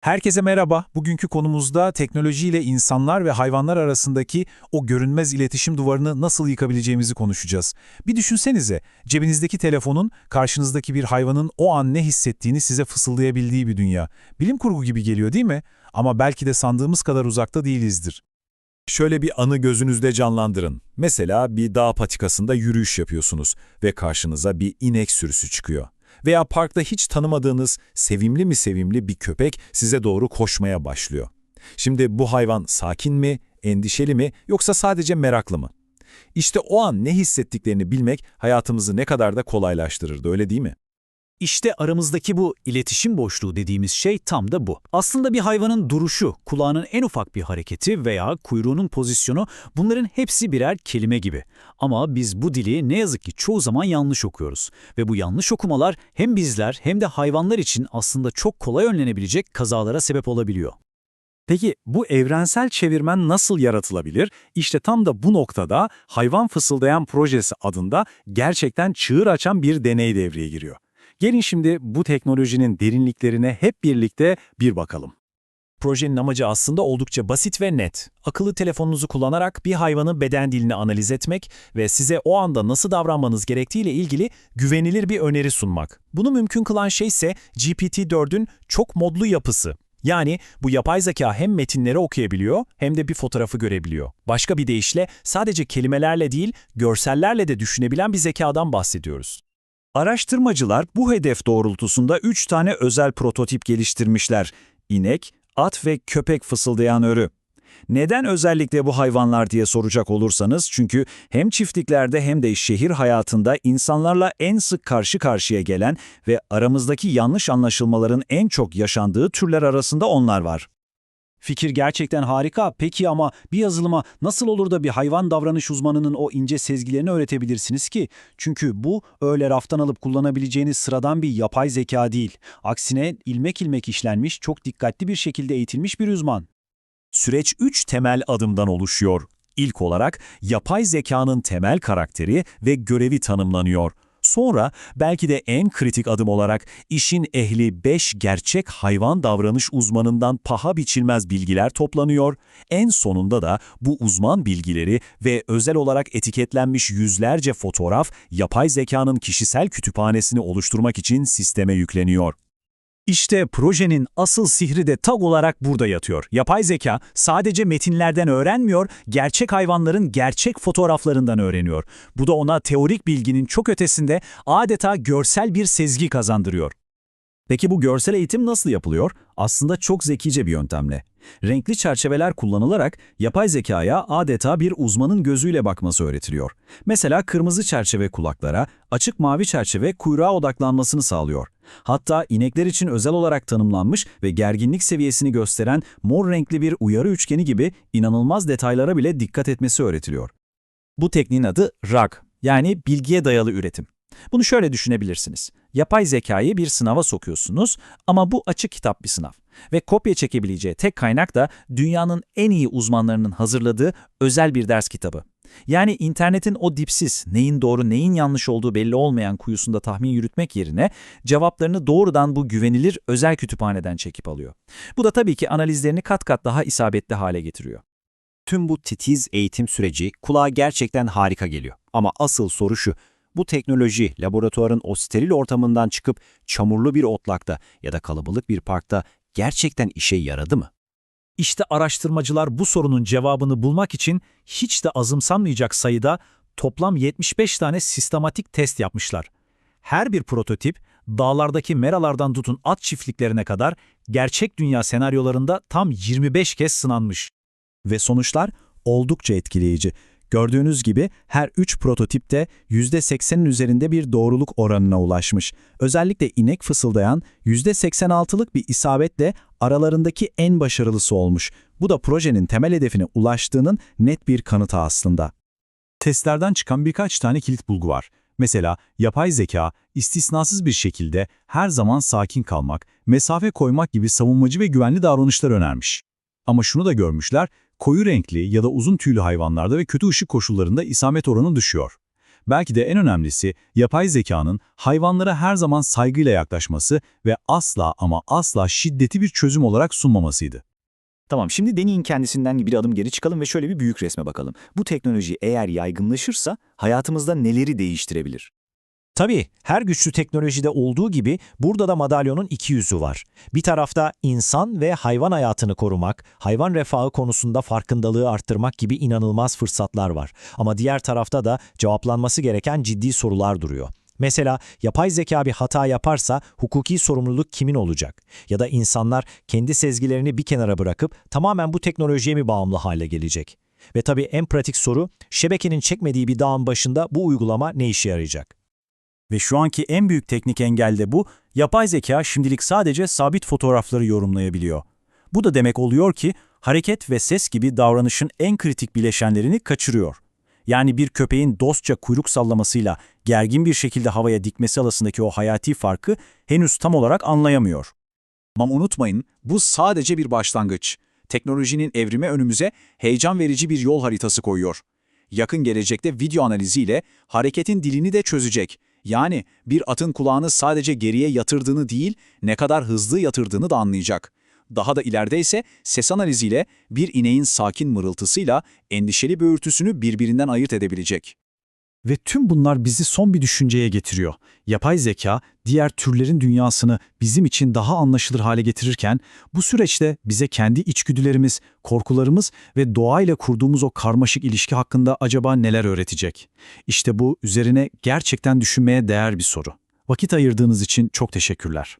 Herkese merhaba. Bugünkü konumuzda teknolojiyle insanlar ve hayvanlar arasındaki o görünmez iletişim duvarını nasıl yıkabileceğimizi konuşacağız. Bir düşünsenize, cebinizdeki telefonun karşınızdaki bir hayvanın o an ne hissettiğini size fısıldayabildiği bir dünya. Bilim kurgu gibi geliyor değil mi? Ama belki de sandığımız kadar uzakta değilizdir. Şöyle bir anı gözünüzde canlandırın. Mesela bir dağ patikasında yürüyüş yapıyorsunuz ve karşınıza bir inek sürüsü çıkıyor. Veya parkta hiç tanımadığınız sevimli mi sevimli bir köpek size doğru koşmaya başlıyor. Şimdi bu hayvan sakin mi, endişeli mi yoksa sadece meraklı mı? İşte o an ne hissettiklerini bilmek hayatımızı ne kadar da kolaylaştırırdı öyle değil mi? İşte aramızdaki bu iletişim boşluğu dediğimiz şey tam da bu. Aslında bir hayvanın duruşu, kulağının en ufak bir hareketi veya kuyruğunun pozisyonu bunların hepsi birer kelime gibi. Ama biz bu dili ne yazık ki çoğu zaman yanlış okuyoruz. Ve bu yanlış okumalar hem bizler hem de hayvanlar için aslında çok kolay önlenebilecek kazalara sebep olabiliyor. Peki bu evrensel çevirmen nasıl yaratılabilir? İşte tam da bu noktada Hayvan Fısıldayan Projesi adında gerçekten çığır açan bir deney devreye giriyor. Gelin şimdi bu teknolojinin derinliklerine hep birlikte bir bakalım. Projenin amacı aslında oldukça basit ve net. Akıllı telefonunuzu kullanarak bir hayvanın beden dilini analiz etmek ve size o anda nasıl davranmanız gerektiğiyle ilgili güvenilir bir öneri sunmak. Bunu mümkün kılan şey ise GPT-4'ün çok modlu yapısı. Yani bu yapay zeka hem metinleri okuyabiliyor hem de bir fotoğrafı görebiliyor. Başka bir deyişle sadece kelimelerle değil, görsellerle de düşünebilen bir zekadan bahsediyoruz. Araştırmacılar bu hedef doğrultusunda 3 tane özel prototip geliştirmişler. İnek, at ve köpek fısıldayan örü. Neden özellikle bu hayvanlar diye soracak olursanız çünkü hem çiftliklerde hem de şehir hayatında insanlarla en sık karşı karşıya gelen ve aramızdaki yanlış anlaşılmaların en çok yaşandığı türler arasında onlar var. Fikir gerçekten harika. Peki ama bir yazılıma nasıl olur da bir hayvan davranış uzmanının o ince sezgilerini öğretebilirsiniz ki? Çünkü bu öyle raftan alıp kullanabileceğiniz sıradan bir yapay zeka değil. Aksine ilmek ilmek işlenmiş, çok dikkatli bir şekilde eğitilmiş bir uzman. Süreç 3 temel adımdan oluşuyor. İlk olarak yapay zekanın temel karakteri ve görevi tanımlanıyor. Sonra belki de en kritik adım olarak işin ehli 5 gerçek hayvan davranış uzmanından paha biçilmez bilgiler toplanıyor. En sonunda da bu uzman bilgileri ve özel olarak etiketlenmiş yüzlerce fotoğraf yapay zekanın kişisel kütüphanesini oluşturmak için sisteme yükleniyor. İşte projenin asıl sihri de tag olarak burada yatıyor. Yapay zeka sadece metinlerden öğrenmiyor, gerçek hayvanların gerçek fotoğraflarından öğreniyor. Bu da ona teorik bilginin çok ötesinde adeta görsel bir sezgi kazandırıyor. Peki bu görsel eğitim nasıl yapılıyor? Aslında çok zekice bir yöntemle. Renkli çerçeveler kullanılarak yapay zekaya adeta bir uzmanın gözüyle bakması öğretiliyor. Mesela kırmızı çerçeve kulaklara, açık mavi çerçeve kuyruğa odaklanmasını sağlıyor. Hatta inekler için özel olarak tanımlanmış ve gerginlik seviyesini gösteren mor renkli bir uyarı üçgeni gibi inanılmaz detaylara bile dikkat etmesi öğretiliyor. Bu tekniğin adı RAG yani bilgiye dayalı üretim. Bunu şöyle düşünebilirsiniz. Yapay zekayı bir sınava sokuyorsunuz ama bu açık kitap bir sınav. Ve kopya çekebileceği tek kaynak da dünyanın en iyi uzmanlarının hazırladığı özel bir ders kitabı. Yani internetin o dipsiz, neyin doğru neyin yanlış olduğu belli olmayan kuyusunda tahmin yürütmek yerine cevaplarını doğrudan bu güvenilir özel kütüphaneden çekip alıyor. Bu da tabii ki analizlerini kat kat daha isabetli hale getiriyor. Tüm bu titiz eğitim süreci kulağa gerçekten harika geliyor. Ama asıl soru şu, bu teknoloji laboratuvarın o steril ortamından çıkıp çamurlu bir otlakta ya da kalabalık bir parkta gerçekten işe yaradı mı? İşte araştırmacılar bu sorunun cevabını bulmak için hiç de azımsanmayacak sayıda toplam 75 tane sistematik test yapmışlar. Her bir prototip dağlardaki meralardan tutun at çiftliklerine kadar gerçek dünya senaryolarında tam 25 kez sınanmış. Ve sonuçlar oldukça etkileyici. Gördüğünüz gibi her 3 prototip de %80'in üzerinde bir doğruluk oranına ulaşmış. Özellikle inek fısıldayan %86'lık bir isabetle aralarındaki en başarılısı olmuş. Bu da projenin temel hedefine ulaştığının net bir kanıtı aslında. Testlerden çıkan birkaç tane kilit bulgu var. Mesela yapay zeka istisnasız bir şekilde her zaman sakin kalmak, mesafe koymak gibi savunmacı ve güvenli davranışlar önermiş. Ama şunu da görmüşler, koyu renkli ya da uzun tüylü hayvanlarda ve kötü ışık koşullarında isamet oranı düşüyor. Belki de en önemlisi yapay zekanın hayvanlara her zaman saygıyla yaklaşması ve asla ama asla şiddeti bir çözüm olarak sunmamasıydı. Tamam şimdi deneyin kendisinden bir adım geri çıkalım ve şöyle bir büyük resme bakalım. Bu teknoloji eğer yaygınlaşırsa hayatımızda neleri değiştirebilir? Tabii her güçlü teknolojide olduğu gibi burada da madalyonun iki yüzü var. Bir tarafta insan ve hayvan hayatını korumak, hayvan refahı konusunda farkındalığı arttırmak gibi inanılmaz fırsatlar var. Ama diğer tarafta da cevaplanması gereken ciddi sorular duruyor. Mesela yapay zeka bir hata yaparsa hukuki sorumluluk kimin olacak? Ya da insanlar kendi sezgilerini bir kenara bırakıp tamamen bu teknolojiye mi bağımlı hale gelecek? Ve tabii en pratik soru, şebekenin çekmediği bir dağın başında bu uygulama ne işe yarayacak? Ve şu anki en büyük teknik engel de bu, yapay zeka şimdilik sadece sabit fotoğrafları yorumlayabiliyor. Bu da demek oluyor ki hareket ve ses gibi davranışın en kritik bileşenlerini kaçırıyor. Yani bir köpeğin dostça kuyruk sallamasıyla gergin bir şekilde havaya dikmesi arasındaki o hayati farkı henüz tam olarak anlayamıyor. Ama unutmayın, bu sadece bir başlangıç. Teknolojinin evrimi önümüze heyecan verici bir yol haritası koyuyor. Yakın gelecekte video analiziyle hareketin dilini de çözecek. Yani bir atın kulağını sadece geriye yatırdığını değil, ne kadar hızlı yatırdığını da anlayacak. Daha da ileride ise ses analiziyle bir ineğin sakin mırıltısıyla endişeli böğürtüsünü birbirinden ayırt edebilecek. Ve tüm bunlar bizi son bir düşünceye getiriyor. Yapay zeka, diğer türlerin dünyasını bizim için daha anlaşılır hale getirirken, bu süreçte bize kendi içgüdülerimiz, korkularımız ve doğayla kurduğumuz o karmaşık ilişki hakkında acaba neler öğretecek? İşte bu üzerine gerçekten düşünmeye değer bir soru. Vakit ayırdığınız için çok teşekkürler.